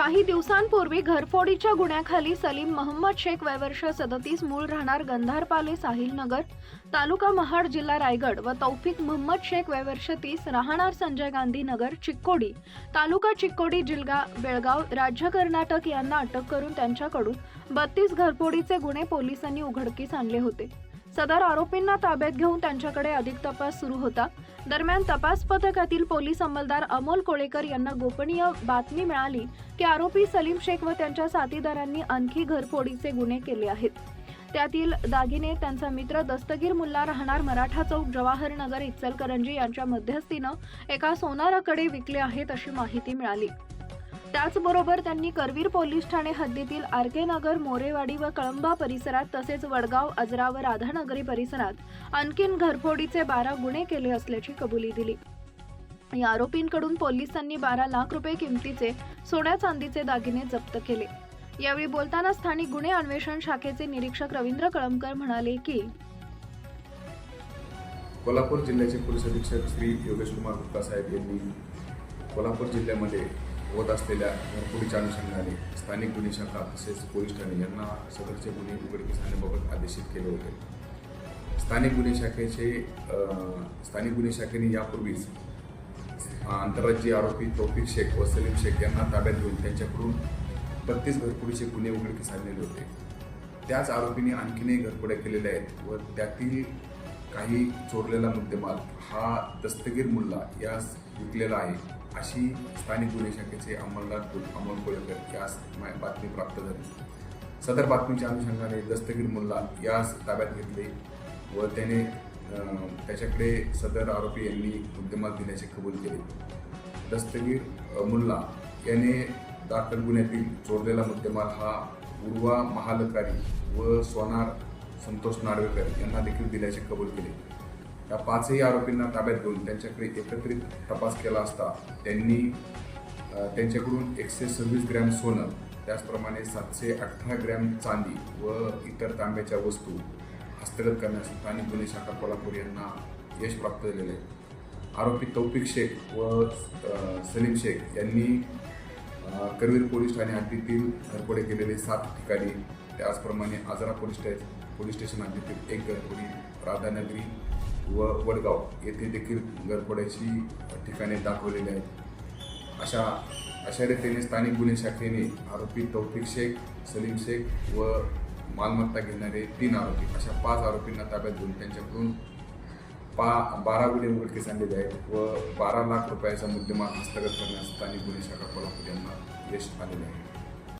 काही दिवसांपूर्वी घरफोडीच्या गुन्ह्याखाली सलीम महम्मद शेख वयवर्ष सदतीस मूळ राहणार गंधारपाले साहिल नगर तालुका महाड जिल्हा रायगड व तौफिक मोहम्मद शेख वयवर्ष तीस राहणार संजय गांधी नगर चिक्कोडी तालुका चिक्कोडी जिल्हा बेळगाव राज्य कर्नाटक यांना अटक करून त्यांच्याकडून बत्तीस घरफोडीचे गुन्हे पोलिसांनी उघडकीस आणले होते. सदर आरोपींना ताब्यात घेऊन त्यांच्याकडे अधिक तपास सुरू होता. दरम्यान तपास पथकातील पोलीस अंमलदार अमोल कोळेकर यांना गोपनीय बातमी मिळाली की आरोपी सलीम शेख व त्यांच्या साथीदारांनी आणखी घरफोडीचे गुन्हे केले आहेत. त्यातील दागिने त्यांचा मित्र दस्तगीर मुल्ला राहणार मराठा चौक जवाहर नगर इचलकरंजी यांच्या मध्यस्थीनं एका सोनाराकडे विकले आहेत अशी माहिती मिळाली. त्याचबरोबर त्यांनी करवीर पोलीस ठाणे हद्दीतील आर के नगर मोरेवाडी व कळंबा परिसरात तसेच वडगाव अजरा व राधानगरी परिसरात आणखीन घरफोडीचे बारा गुन्हे केले असल्याची कबुली दिली. या आरोपींकडून पोलिसांनी बारा लाख रुपये किमतीचे सोन्या चांदीचे दागिने जप्त केले. यावेळी बोलताना स्थानिक गुन्हे अन्वेषण शाखेचे निरीक्षक रवींद्र कळमकर म्हणाले की कोल्हापूर जिल्ह्याचे पोलीस अधीक्षक श्री योगेश कुमार गुप्ता साहेब यांनी कोल्हापूर जिल्ह्यामध्ये होत असलेल्या घरफोडीच्या अनुषंगाने स्थानिक गुन्हे शाखा तसेच पोलीस ठाणे यांना सदरचे गुन्हे उघडकीस आणण्याबाबत आदेशित केले होते. स्थानिक गुन्हे शाखेचे स्थानिक गुन्हे शाखेने यापूर्वीच आंतरराज्यीय आरोपी तौफिक शेख व सलीम शेख यांना ताब्यात घेऊन त्यांच्याकडून बत्तीस घरफोडीचे गुन्हे उघडकीस आणलेले होते. त्याच आरोपीने आणखीनही घरफोड्या केलेल्या आहेत व त्यातील काही चोरलेला मुद्देमाल हा दस्तगीर मुल्ला यास विकलेला आहे अशी स्थानिक गुन्हे शाखेचे अंमलदार अमोल कोळेकर यास बातमी प्राप्त झाली. सदर बातमीच्या अनुषंगाने दस्तगीर मुल्ला यास ताब्यात घेतले व त्याने त्याच्याकडे सदर आरोपी यांनी मुद्देमाल दिल्याचे कबूल केले. दस्तगीर मुल्ला याने दाखल गुन्ह्यातील चोरलेला मुद्देमाल हा उर्वा महालकारी व सोनार संतोष नार्वेकर यांना देखील दिल्याचे कबूल केले. या पाचही आरोपींना ताब्यात घेऊन त्यांच्याकडे एकत्रित तपास केला असता त्यांनी त्यांच्याकडून एकशे सव्वीस ग्रॅम सोनं त्याचप्रमाणे सातशे अठरा ग्रॅम चांदी व इतर तांब्याच्या वस्तू हस्तगत करण्यास स्थानिक गुन्हे शाखा कोल्हापूर यांना यश प्राप्त झालेलं आहे. आरोपी तौफिक शेख व सलीम शेख यांनी करवीर पोलीस ठाणे हद्दीतील घरफोडे केलेले सात ठिकाणी त्याचप्रमाणे आजरा पोलीस स्टे पोलीस स्टेशन हद्दीतील एक घरफोडी राधानगरी व वडगाव येथे देखील घरफोड्याची ठिकाणे दाखवलेली आहेत. अशा अशा रीतीने स्थानिक गुन्हे शाखेने आरोपी तौफिक शेख सलीम शेख व मालमत्ता घेणारे तीन आरोपी अशा पाच आरोपींना ताब्यात घेऊन त्यांच्याकडून पा बारा गुन्हे उघडकीस आणलेले आहेत व बारा लाख रुपयाचा मुद्देमाल हस्तगत करण्यास स्थानिक गुन्हे शाखा कोल्हापूर यांना यश आलेले आहे.